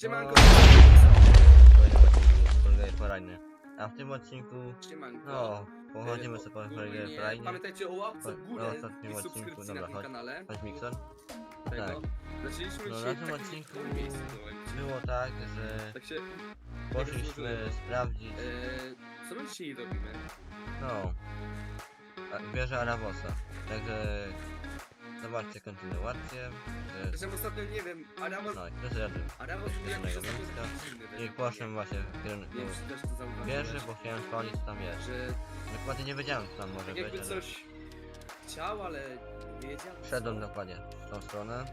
Siemanko, Kolejny porajny. A w tym odcinku, siemanko. no, pochodzimy E, sobie po ogólnie kolejny porajny. Pamiętajcie o łapce w Na górę ostatnim i odcinku, subskrypcji dobra, na tym chodź. kanale. Chodź. Tego. tak. Zaczęliśmy No, dzisiaj na w tym takim odcinku miejscu. Było tak, że Tak się... poszliśmy sprawdzić, E, co my dzisiaj robimy? no, a- wieżę Arawosa. Także zobaczcie kontynuację. że- Zresztą ostatnio nie wiem, Aramos... No i to. Aramos jakiś jednego ostatnio miejsca. taki dziwny. I poszłem właśnie w kierunku Nie wiem, czy też to zauważyłeś. wieży, bo chciałem sprawdzić co tam jest. Że Dokładnie nie wiedziałem co tam może tak być, jakby ale coś chciał, ale nie wiedział. wszedłem co. dokładnie w tą stronę.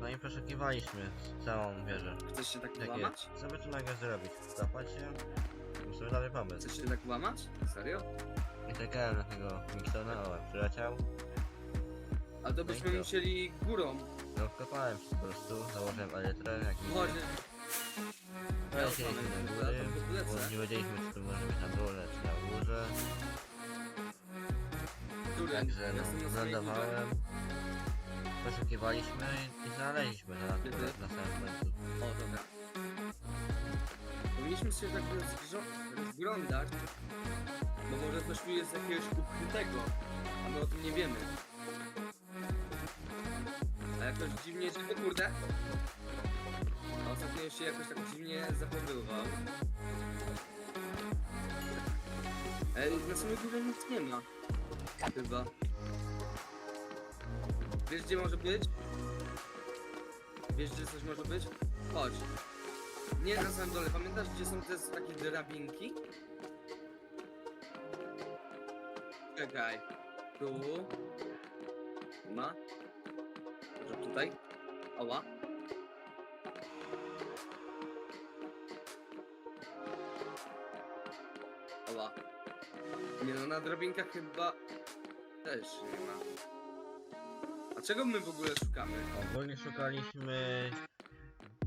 No i przeszukiwaliśmy całą wieżę. Chcesz się tak łamać? jest. Co by tu nagle zrobić? Zapać się? To sobie dobry pomysł. Chcesz się tak łamać? Serio? I czekałem na tego Miksona, o, przyleciał. A to No byśmy musieli górą. No wkopałem się po prostu, założyłem elytrę, jak Chodź, to bo nie wiedzieliśmy czy to może być na dole, czy na górze. który? Także Jestem na no, samej górze. wylądowałem. Poszukiwaliśmy i, znaleźliśmy na, na, Kiedy? na samym końcu. O, dobra. Powinniśmy się tak rozgrzo- rozglądać, bo może coś tu jest jakiegoś ukrytego, a my o tym nie wiemy. Jakoś dziwnie. O kurde! Ostatnio się jakoś tak dziwnie zachowywał. Ej, na samej górze nic nie ma. Chyba. Wiesz gdzie może być? Wiesz gdzie coś może być? Chodź. Nie na samym dole. Pamiętasz gdzie są te takie drabinki? Czekaj. Tu ma. Tutaj. Ała. Ała. Nie no, na drabinkach chyba też nie ma. A czego my w ogóle szukamy? Ogólnie szukaliśmy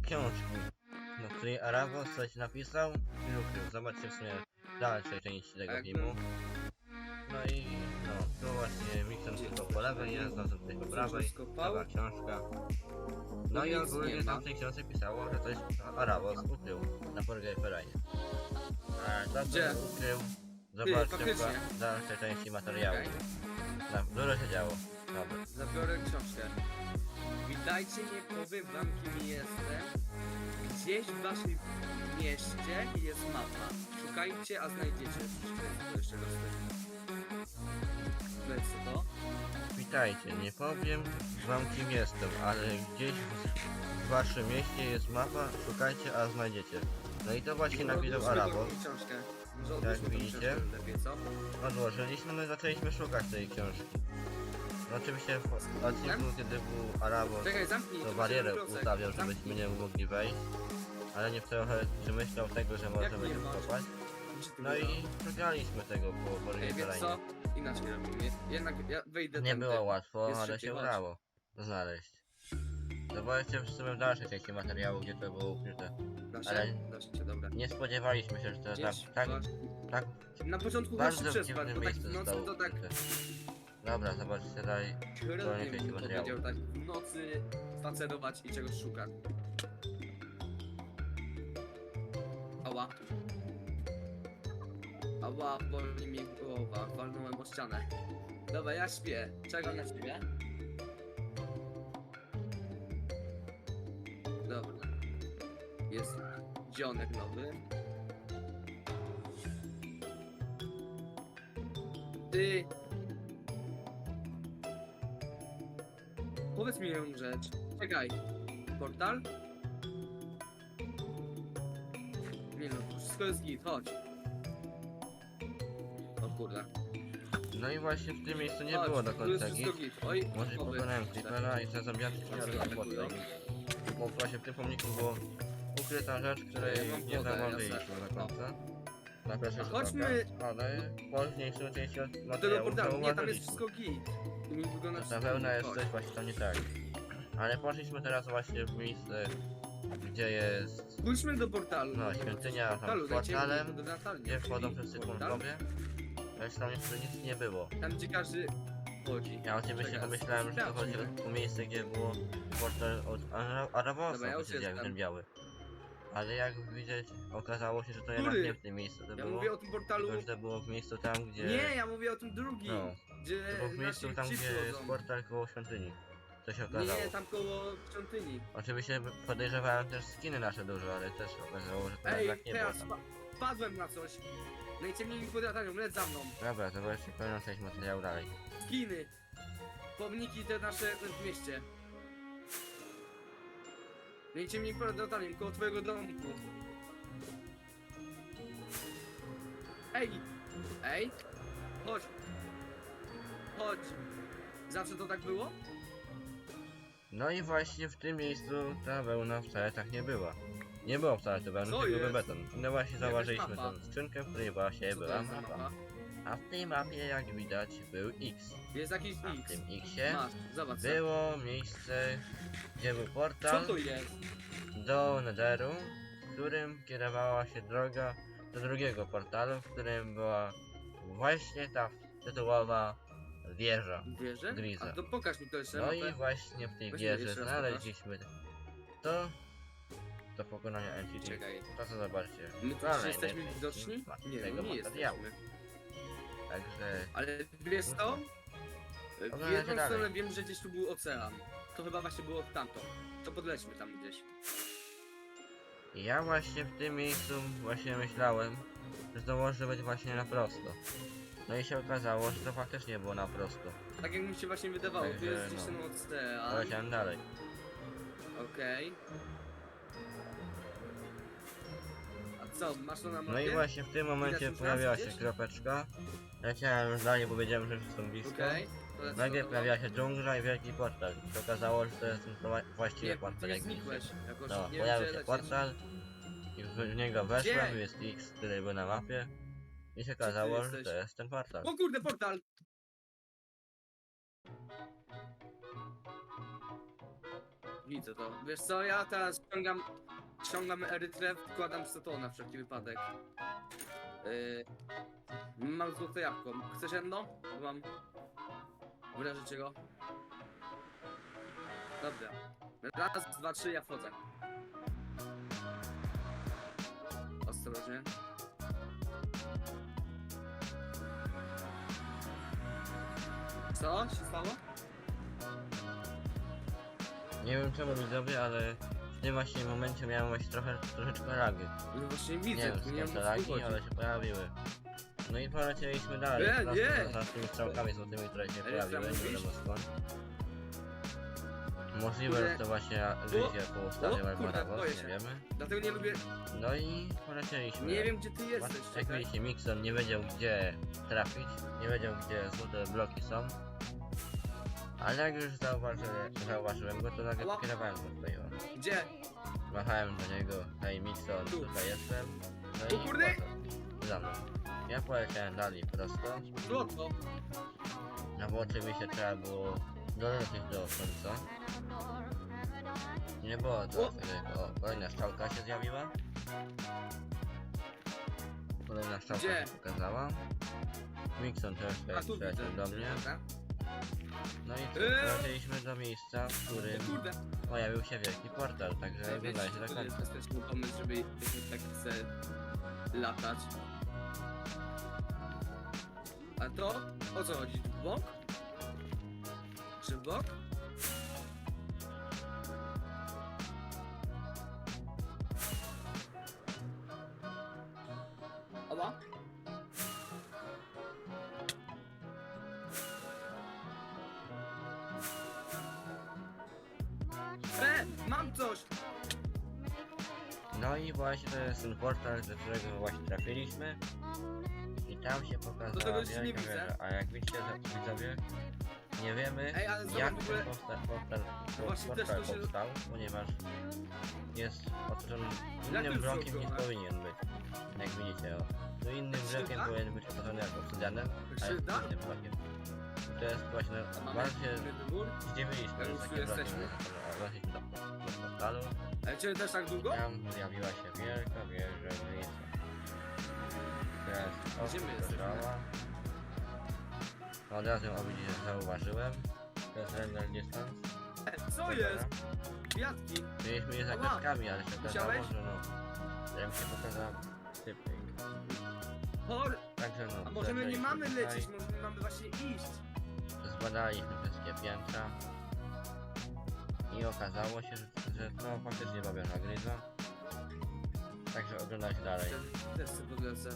książki, na której Aravos coś napisał i ukrył. Zobaczcie w sumie dalszej części tego filmu. Lewej no tutaj po prawej, cała książka. No i ogólnie tam w tej książce pisało, że coś Aravos ukrył na Porgejperanie. A to Gdzie? co ukrył, zobaczcie w faktycznie. dalszej części materiału. Okej. Na, dużo się działo. Dobra. Zabiorę książkę. Witajcie, nie powiem wam kim jestem. Gdzieś w waszym mieście jest mapa. Szukajcie, a znajdziecie. To jeszcze raz. To. Witajcie, nie powiem wam kim jestem, ale gdzieś w, waszym mieście jest mapa, szukajcie, a znajdziecie. No i to właśnie napisał Arabo. tą widzicie? Odłożyliśmy, no i zaczęliśmy szukać tej książki. No oczywiście w odcinku, kiedy był Arabo, Czekaj, zamknij. to barierę ustawiał, żebyśmy nie mogli wejść. Ale nie trochę przemyślał tego, że możemy masz? kopać. No i szukaliśmy tego po Ej, Borgie co? Inaczej robimy. Jednak ja wyjdę Nie tędy. było łatwo, Jest ale szybciej, się chodź. udało znaleźć. Zobaczcie w sumie w dalszej części materiału, gdzie to było ukryte. Da się? ale- Da się, dobra. Nie spodziewaliśmy się, że to tak, Gdzieś tak, tak Na początku bardzo przespać, dziwnym bo tak w nocy zostało to tak ukryte. Dobra, zobaczcie dalej. bym materiału. powiedział tak w nocy spacerować i czegoś szukać. Ała. Ała, boli mi głowa, walnąłem o ścianę. Dobra, ja śpię. Czego na ciebie? Dobra. Jest dzionek nowy. Ty. Powiedz mi jedną rzecz. Czekaj. Portal? Nie no, wszystko jest git, chodź. Kurde. No i właśnie w tym miejscu nie chodź, było do tu jest końca wszystko git. git. Oj, Może oby. pokonałem Creepera i te zombiaki A co chciały atakują? Bo właśnie w tym pomniku było ukryta rzecz, której Ja mam nie wodę, zauważyliśmy do końca. Na pierwszy rzut chodźmy- oka, ale w późniejszej części od Do tego materiału portalu, nie, tam jest zauważyliśmy. wszystko git. Tu mi wygląda Na wszystko pewno git, jest chodź. coś właśnie tam nie tak. Ale poszliśmy teraz właśnie w miejsce, gdzie jest Pójdźmy do portalu. no, świątynia tam Portalu, z dajcie mi portalem, do Natalii, gdzie wchodzą wszyscy portal. członkowie. Lecz tam jeszcze nic nie było. Tam gdzie każdy... chodzi. Ja oczywiście Czekaj, pomyślałem, że to chodzi sprawdźmy. o miejsce, gdzie było portal od Ara- Dobra, ja to już się zjawił jestem. ten biały. Ale jak widzieć, okazało się, że to jednak Który? nie w tym miejscu to Ja było. mówię o tym portalu... Tylko, że to było w miejscu tam, gdzie... Nie, ja mówię o tym drugim. No, Gdzie to było w miejscu nasi tam, ci gdzie jest portal koło świątyni. To się okazało. Nie, tam koło świątyni. Oczywiście podejrzewałem też skiny nasze dużo, ale też okazało, że to Ej, jednak nie było teraz tam. spa wpadłem na coś. Najciemniej mi podratają, lec za mną. Dobra, zobaczcie kolejną część materiału dalej. Skiny. Pomniki te nasze w mieście. Najciemniej podratają, koło twojego domku. Ej! Ej! Chodź! Chodź! Zawsze to tak było? No i właśnie w tym miejscu ta wełna wcale tak nie była. Nie było wcale tu wełny, Co tylko był beton. No właśnie zauważyliśmy mapa. tą skrzynkę, w której właśnie Co to była jest za mapa. mapa? A w tej mapie, jak widać, był X. Jest jakiś A w X. tym Xie Masz, zobacz. było miejsce, gdzie był Co portal to jest? do Netheru, w którym kierowała się droga do drugiego portalu, w którym była właśnie ta tytułowa wieża. Griza. A to pokaż mi to jeszcze No mapę. i właśnie w tej wieży jeszcze raz znaleźliśmy to do pokonania entity. Czekaj. To co zobaczcie. My tu jesteśmy widoczni? Nie, tego no nie materiału. jesteśmy. Także Ale wiesz co? W Oglądajcie jedną dalej. stronę wiem, że gdzieś tu był ocean. To chyba właśnie było tamto. To podlećmy tam gdzieś. ja właśnie w tym miejscu właśnie myślałem, że to może być właśnie na prosto. No i się okazało, że to faktycznie było na prosto. Tak jak mi się właśnie wydawało, tu Także, jest gdzieś no. ten ocean. Poleciałem dalej. Okej. Co, masz to na mapie? No i właśnie w tym momencie pojawiła się gdzieś? kropeczka. Leciałem dalej, bo wiedziałem, że już są blisko. Okej. to lecę Nagle do pojawiła się dżungla i wielki portal. I się okazało, że to jest ten wła- właściwy Nie, portal, jak znikłeś. Jakoś No, nie wiem, pojawił się portal i w niego weszłem, Gdzie? jest X, który był na mapie i się okazało, że jesteś? to jest ten portal. O kurde, portal! Widzę to. Wiesz co, ja teraz ściągam, ściągam erytrę, wkładam to na wszelki wypadek. Yy, mam złote jabłko. Chcesz jedno? Mam... W razie czego? Dobra. Raz, dwa, trzy, ja wchodzę. Ostrożnie. Co się stało? Nie wiem czemu widzowie, ale w tym właśnie momencie miałem właśnie trochę, troszeczkę lagi. No właśnie Nie widzę, wiem nie wiem te co tu lagi, ale się pojawiły. No i polecieliśmy dalej, Nie, nie. za, za tymi strzałkami złotymi, które się Ale pojawiły, nie wiadomo skąd. Możliwe, że to właśnie wyjdzie po ustawie o, kurde, Barbaros, boję nie się. wiemy. Dlatego nie lubię... No i polecieliśmy. Nie wiem gdzie ty jesteś, Jak czekaj. widzicie, Mixon nie wiedział gdzie trafić, nie wiedział gdzie złote bloki są. Ale jak już zauważyłem, zauważyłem go, to nagle kierowałem go tutaj. Gdzie? Machałem do niego, hej Mixon, Tu. tutaj jestem. O No i kurde! za mną. Ja poleciałem dalej prosto, Co to? no bo oczywiście trzeba było dolecieć do końca. Nie było to O. wtedy, o, kolejna strzałka się zjawiła. Kolejna strzałka Gdzie? się pokazała. Mixon też A tutaj tu widzę. przyleciał do mnie. Dobra. No i co, Eee. do miejsca, w którym kurde. pojawił się wielki portal, także oglądajcie wiecie, do to jest fantastyczny pomysł, żeby żeby tak chce latać. A to? O co chodzi? W bok? Czy w bok? Mam coś! No i właśnie to jest ten portal, do którego właśnie trafiliśmy. I tam się Do pokazała tego nie wielka widzę. wieża. A jak widzicie, za- widzowie, nie wiemy Ej, ale zobacz jak w ogóle- ten powsta portal, Właśnie też portal to się- powstał, ponieważ jest otoczony innym blokiem niż powinien być. Jak widzicie, o. Tu innym blokiem powinien być otoczony jak obsydianem, a jest innym blokiem. To jest właśnie, A mamy wybór? zdziwiliśmy, Ja że już tu jesteśmy. weszliśmy do, do portalu. Ale cię też tak długo? Tam pojawiła się wielka wieża Grisa. Teraz Gdzie my jesteśmy? Od razu oblidzie zauważyłem. To jest render distance. Co jest? Kwiatki. Mieliśmy je za kwiatkami, ale się okazało, Musiałeś? że no... Jak się pokazał typik. Chor. Także no... A może my nie mamy lecieć, może my mamy właśnie iść. Zbadaliśmy wszystkie piętra. I okazało się, że, że no faktycznie babierna gryza. Także oglądać dalej. Też sobie podlecę.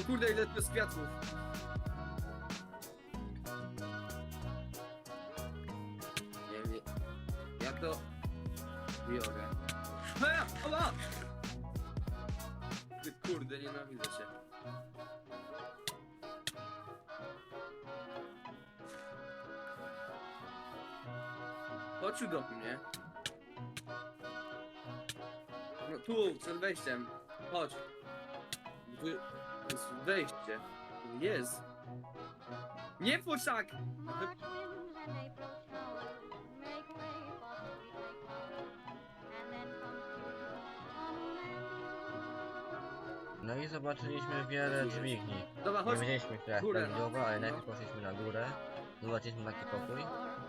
O kurde, ile to jest kwiatków. Tu, przed wejściem. Chodź. Tu jest wejście. Jest. Nie! Wy... No i zobaczyliśmy wiele dźwigni. Dobra, Nie chodź. wiedzieliśmy, która jest Górę. prawidłowa, ale najpierw poszliśmy na górę. Zobaczyliśmy taki pokój.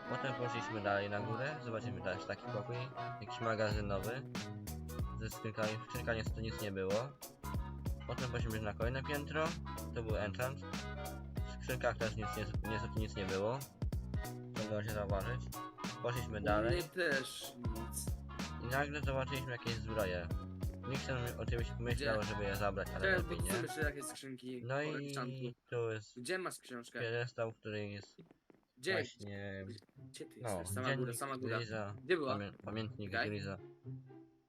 Potem poszliśmy dalej na górę. Zobaczyliśmy też taki pokój. Jakiś magazynowy. Skrzynkami. W skrzynkach niestety nic nie było. Potem poszliśmy na kolejne piętro. To był enchant. W skrzynkach też nic, nie- niestety nic nie było. To możecie zauważyć. Poszliśmy dalej. Nie też nic. I nagle zobaczyliśmy jakieś zbroje. Nixon oczywiście Gdzie? żeby je zabrać, ale Teraz lepiej nie. jeszcze jakie skrzynki. No po i tu jest Gdzie masz książkę? piedestał, który jest Gdzie? właśnie... Gdzie ty No, jesteś? Sama góra, sama góra. Griza, Gdzie była? pamię pamiętnik Czekaj. Griza.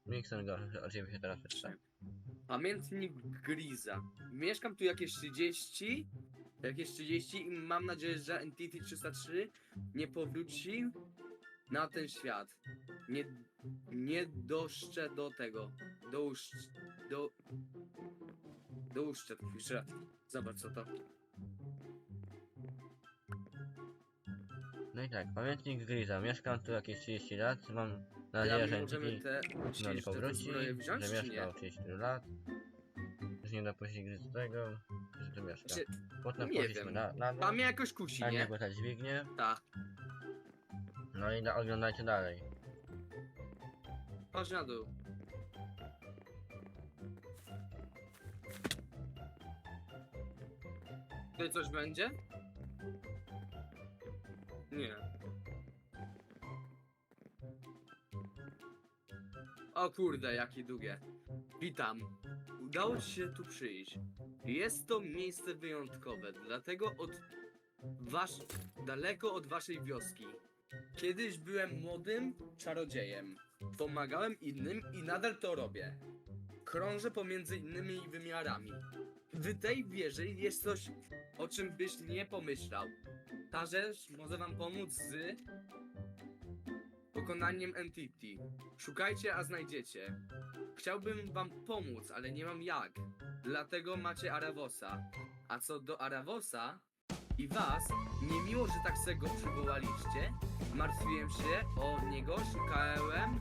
Nixon go oczywiście teraz przeczyta. Pamiętnik Griza. Mieszkam tu jakieś 30. Jakieś 30 i mam nadzieję, że Entity 303 nie powróci na ten świat. Nie, nie doszczę do tego. Dołóż, do, dołóżczę to jeszcze raz. Zobacz co to. No i tak, pamiętnik Griza. Mieszkam tu jakieś 30 lat, mam Ja nadzieję, że możemy te, no, nie powróci, wziąć, że mieszkał 30 lat. Już nie dopuści gry do tego, że tu mieszka. Znaczy, Potem nie wiem. na, na dół, A mnie jakoś kusi, a nie tak dźwignię. Tak. No i da, oglądajcie dalej. Chodź na dół. Tutaj coś będzie? Nie. O kurde, jakie długie. Witam. Udało ci się tu przyjść. Jest to miejsce wyjątkowe, dlatego od wasz... daleko od waszej wioski. Kiedyś byłem młodym czarodziejem. Pomagałem innym i nadal to robię. Krążę pomiędzy innymi wymiarami. W tej wieży jest coś, o czym byś nie pomyślał. Ta rzecz może wam pomóc z pokonaniem Entity. Szukajcie, a znajdziecie. Chciałbym wam pomóc, ale nie mam jak. Dlatego macie Aravosa. A co do Aravosa i was, niemiło, że tak se go przywołaliście, martwiłem się o niego, szukałem,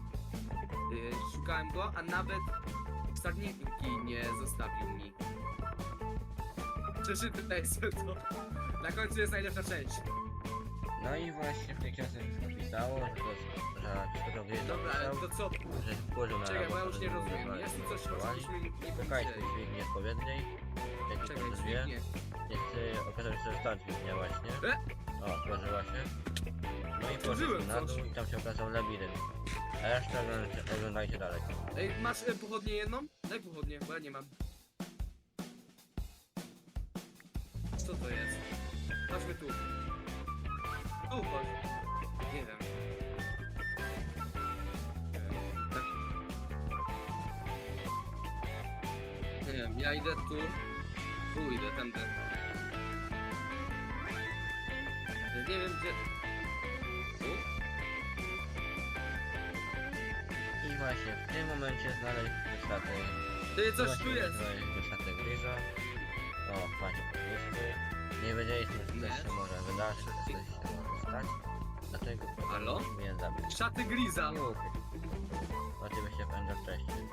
yy, szukałem go, a nawet stadniki nie zostawił mi. Przeczytaj sobie to. Na końcu jest najlepsza część. No i właśnie w tej książce się napisało, że to jest, że Piotr Griza Dobra, ale to co? że wpływał na Czekaj, bo ja już nie rozumiem. tu coś, myśmy nie Szukajcie powiedzieli. dźwigni odpowiedniej. Jakie Czekaj, to dwie. dźwignię. Niestety okazało się, że ta dźwignia właśnie. E? O, otworzyła się. No i Otworzyłem poszliśmy na coś. dół i tam się okazał labirynt. A resztę oglądajcie, oglądajcie dalej. Ej, masz e, pochodnię jedną? Daj pochodnię, bo ja nie mam. Co to jest? Chodźmy tu. Tu chodź. Nie wiem. Nie wiem, ja idę tu. Tu idę, tędy. Ja Nie wiem gdzie... Tu? I właśnie w tym momencie znaleźliśmy statek. Ty, coś tu jest! Znaleźliśmy statek Griza. O, jest tu. Nie wiedzieliśmy, że Nie. coś się może wydarzyć, że coś się może stać. Dlatego Halo? je zabrać. Szaty Griza! Nie ukryć. Oczywiście Ender wcześniej.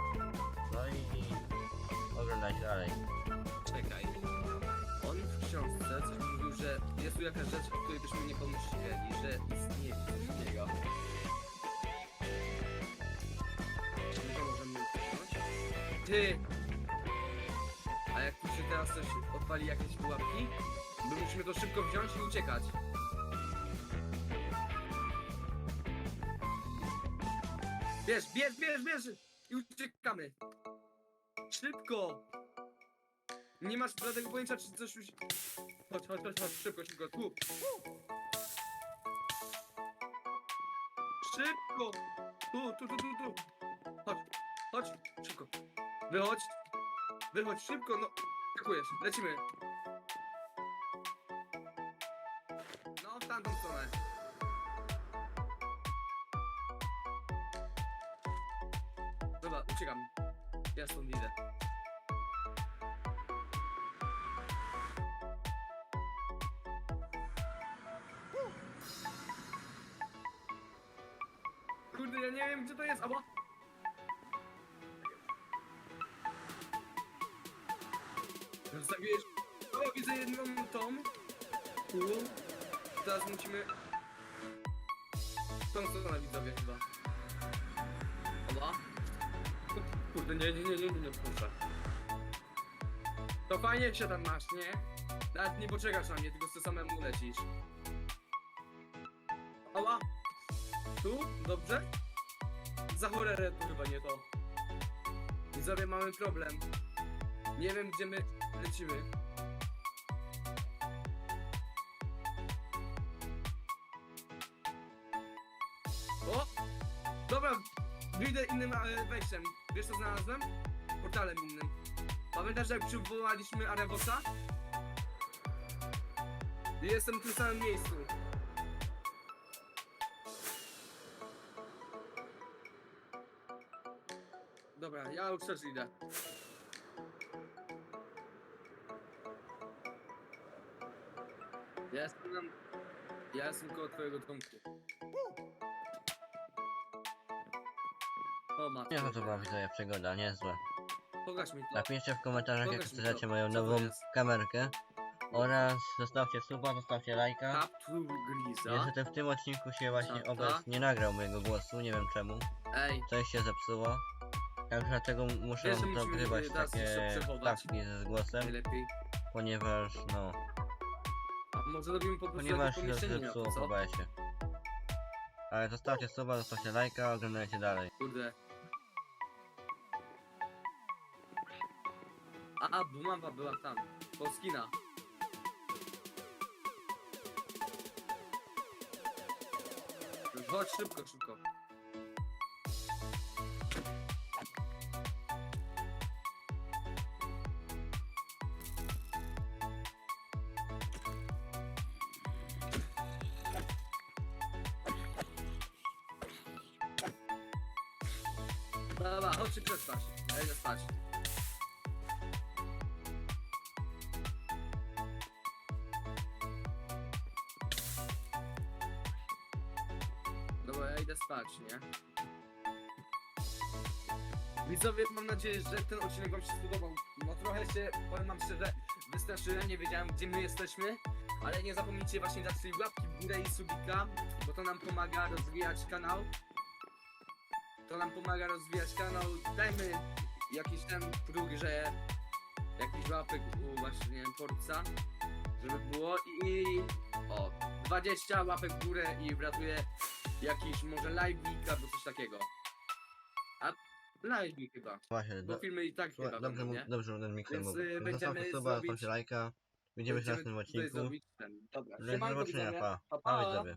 No i oglądajcie dalej. Czekaj. On w książce coś mówił, że jest tu jakaś rzecz, o której byśmy nie pomyśleli, że istnieje coś takiego. Nie to możemy. Ty! A jak tu się teraz coś odpali, jakieś pułapki, my musimy to szybko wziąć i uciekać. Bierz, bierz, bierz, bierz! I uciekamy! Szybko! Nie masz żadnego pojęcia, czy coś już... Chodź, chodź, chodź, chodź, szybko, szybko, tu! Szybko! Tu, tu, tu, tu, tu! Chodź, chodź, szybko! Wychodź! Wychodź, szybko, no! Skakujesz, lecimy! No, w tamtą stronę. Uciekam. Ja stąd idę. Kurde, ja nie wiem gdzie to jest, ała! Zostawiłeś... O, widzę jedną tą. Tu. Teraz musimy... Tą stronę widzowie chyba. Kurde, nie, nie, nie, nie, nie, proszę. To fajnie się tam masz, nie? Nawet nie poczekasz na mnie, tylko chcę samemu lecisz. Oła! Tu? Dobrze? Za horrorę to chyba nie to. Widzowie, mamy problem. Nie wiem, gdzie my lecimy. O! Dobra, wyjdę innym e, wejściem. Wiesz co znalazłem? Portalem innym. Pamiętasz jak przywołaliśmy Arebosa? I Jestem w tym samym miejscu. Dobra, ja już też idę. Ja jestem. Ja jestem koło twojego domku. O matko. Nie to była widzowie przygoda, niezłe. Pokaż mi to. Napiszcie w komentarzach jak mi chcecie to. moją Co to nową jest? kamerkę. Oraz zostawcie suba, zostawcie lajka. Griza. Niestety w tym odcinku się właśnie Czapka. obraz nie nagrał mojego głosu, nie wiem czemu. Ej, Coś się zepsuło. Tak dlatego muszę musimy dogrywać teraz jeszcze takie przechować. stawki z głosem, najlepiej. ponieważ no, A może robimy po prostu ponieważ jakieś się pomieszczenie na zepsuło to, co? besie. Ale zostawcie suba, zostawcie lajka, oglądajcie dalej. Kurde. A, a, Bumamba była tam. Polskina. Chodź szybko, szybko. Dobra, chodź się przespać. Ja idę. Widzowie, mam nadzieję, że ten odcinek wam się spodobał. No trochę się, powiem wam szczerze, wystraszyłem, nie wiedziałem gdzie my jesteśmy. Ale nie zapomnijcie właśnie dać sobie łapki w górę i subika, bo to nam pomaga rozwijać kanał. To nam pomaga rozwijać kanał. Dajmy jakiś ten próg, że jakiś łapek u właśnie nie wiem, żeby było i o 20 łapek w górę i wratuje jakiś może live'ik albo coś takiego. A live'ik chyba, Właśnie, bo do, filmy i tak chyba dobrze, będą, nie? dobrze ten miksem Więc, mówił. y, Zostawcie będziemy suba, zrobić- zostawcie lajka. Widzimy się w następnym tutaj odcinku. zrobić ten. Dobra, Do siemanko, zobaczenia, widzowie. pa. Pa, Pa pa. widzowie.